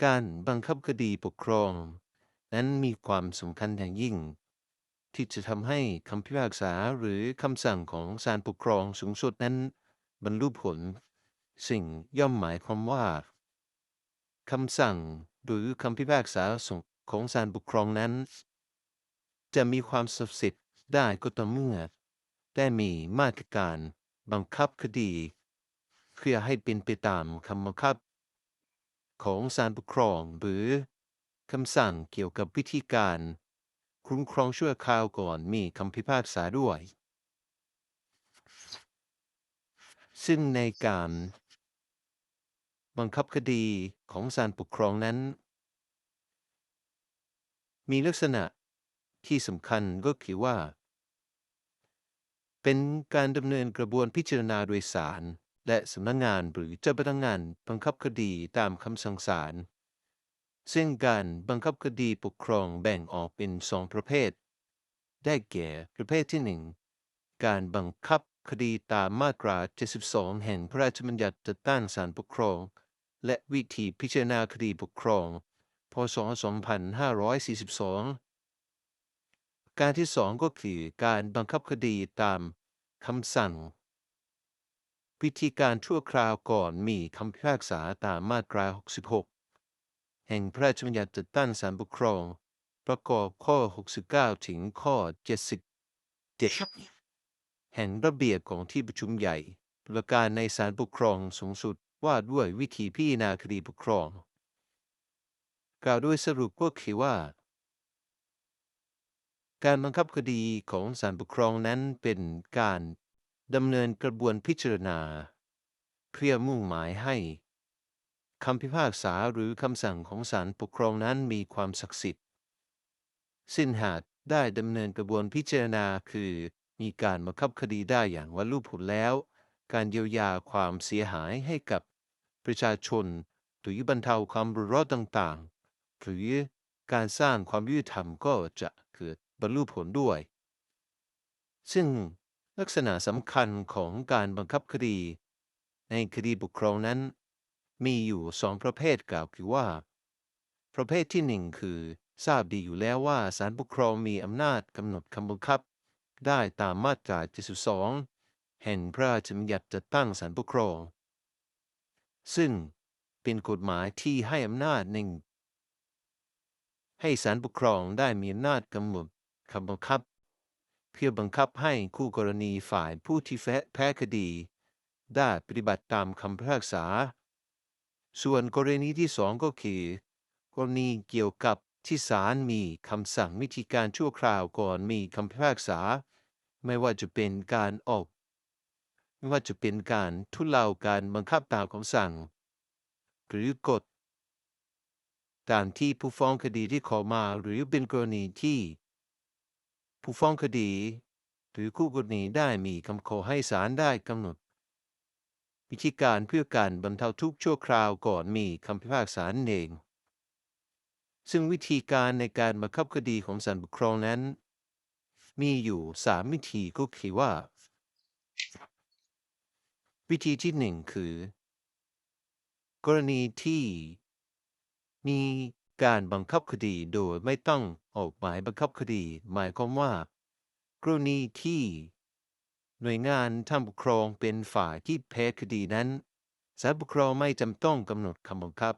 การบังคับคดีปกครอง นั้นมีความสำคัญอย่างยิ่ง ที่จะทำให้คำพิพากษาหรือคำสั่งของศาลปกครองสูงสุดนั้น บรรลุผล สิ่งย่อมหมายความว่าคำสั่งหรือคำพิพากษาของศาลปกครองนั้น จะมีความศักดิ์สิทธิ์ได้ก็ต่อเมื่อ ได้มีมาตรการบังคับคดี เพื่อให้เป็นไปตามคำบังคับ ของศาลปกครอง หรือคำสั่งเกี่ยวกับวิธีการคุ้มครองชั่วคราวก่อนมีคำพิพากษาด้วย ซึ่งในการบังคับคดีของศาลปกครองนั้น มีลักษณะที่สำคัญก็คือว่า เป็นการดำเนินกระบวนพิจารณาโดยศาล และสำนักงงานหรือเจ้าพนักงานบังคับคดีตามคำสั่งศาลซึ่งการบังคับคดีปกครองแบ่งออกเป็นสองประเภท ได้แก่ประเภทที่หนึ่งการบังคับคดีตามมาตรา 72 แห่งพระราชบัญญัติจัดตั้งศาลปกครอง และวิธีพิจารณาคดีปกครอง พศ 2542 การที่สองก็คือการบังคับคดีตามคำสั่ง วิธีการชั่วคราวก่อนมีคำพิพากษาตามมาตรา 66 แห่งพระราชบัญญัติจัดตั้งศาลปกครอง ประกอบข้อ 69 ถึงข้อ 70แห่งระเบียบของที่ประชุมใหญ่ประการในศาลปกครองสูงสุดว่าด้วยวิธีพิจารณาคดีปกครอง กล่าวด้วยสรุปก็คือว่า การบังคับคดีของศาลปกครองนั้นเป็นการ ดำเนินกระบวนพิจารณา เพื่อมุ่งหมายให้คำพิพากษาหรือคำสั่งของศาลปกครองนั้นมีความศักดิ์สิทธิ์ สิ้นหากได้ดำเนินกระบวนพิจารณาคือ มีการบังคับคดีได้อย่างวัลุผลแล้ว การเยียวยาความเสียหายให้กับประชาชนหรือบรรเทาความรุนแรงต่างๆ หรือการสร้างความยุติธรรมก็จะเกิดบรรลุผลด้วย ซึ่ง ลักษณะสำคัญของการบังคับคดี ในคดีปกครองนั้น มีอยู่สองประเภทกล่าวคือว่า ประเภทที่หนึ่งคือ ทราบดีอยู่แล้วว่าศาลปกครองมีอำนาจกำหนดคำบังคับ ได้ตามมาตรา72แห่งพระราชบัญญัติจัดตั้งศาลปกครอง ซึ่งเป็นกฎหมายที่ให้อำนาจหนึ่งให้ศาลปกครองได้มีอำนาจกำหนดคำบังคับ พื่อบังคับให้คู่กรณีฝ่ายผู้ที่แพ้คดี ได้ปฏิบัติตามคำพิพากษา ส่วนกรณีที่สองก็คือ กรณีเกี่ยวกับที่ศาลมีคำสั่งวิธีการชั่วคราวก่อนมีคำพิพากษา ไม่ว่าจะเป็นการออกไม่ว่าจะเป็นการทุเลาการบังคับตามคำสั่ง หรือกฎตามที่ผู้ฟ้องคดีที่ขอมาหรือเป็นกรณีที่ ผู้ฟ้องคดี หรือคู่กรณีได้มีคำขอให้ศาลได้กำหนด วิธีการเพื่อการบรรเทาทุกข์ชั่วคราวก่อนมีคำพิพากษาเอง ซึ่งวิธีการในการบังคับคดีของศาลปกครองนั้น มีอยู่สามวิธีก็คือว่า วิธีที่หนึ่งคือ กรณีที่มี การบังคับคดีโดยไม่ต้องออกหมายบังคับคดี หมายความว่า กรณีที่ หน่วยงานทางปกครองเป็นฝ่ายที่แพ้คดีนั้นศาลปกครองไม่จำต้องกำหนดคำบังคับ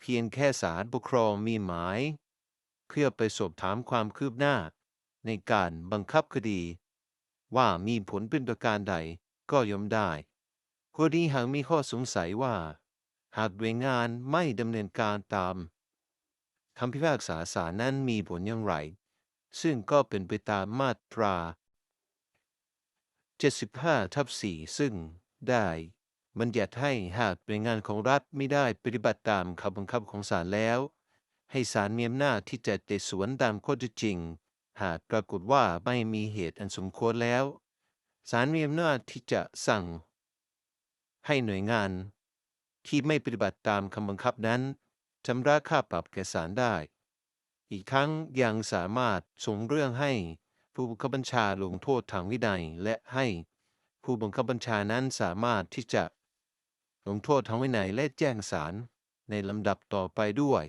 เพียงแค่ศาลปกครองมีหมาย เพื่อไปสอบถามความคืบหน้า ในการบังคับคดี ว่ามีผลเป็นประการใดก็ยอมได้กรณีหากมีข้อสงสัยว่า หากหน่วยงานไม่ดำเนินการตาม คำพิพากษาศาลนั้นมีผลอย่างไร ซึ่งก็เป็นไปตามมาตรา 75 ทับ 4 ซึ่งได้บัญญัติให้หากหน่วยงานของรัฐไม่ได้ปฏิบัติตามคำบังคับของศาลแล้ว ให้ศาลมีอำนาจที่จะไต่สวนตามข้อเท็จจริง หากปรากฏว่าไม่มีเหตุอันสมควรแล้วศาลมีอำนาจที่จะสั่ง ให้หน่วยงานที่ไม่ปฏิบัติตามคำบังคับนั้น ชำระค่าปรับแก่ศาลได้ อีกทั้งยังสามารถส่งเรื่องให้ผู้บังคับบัญชาลงโทษทางวินัย และให้ผู้บังคับบัญชานั้นสามารถที่จะลงโทษทางวินัยและแจ้งศาลในลำดับต่อไปด้วย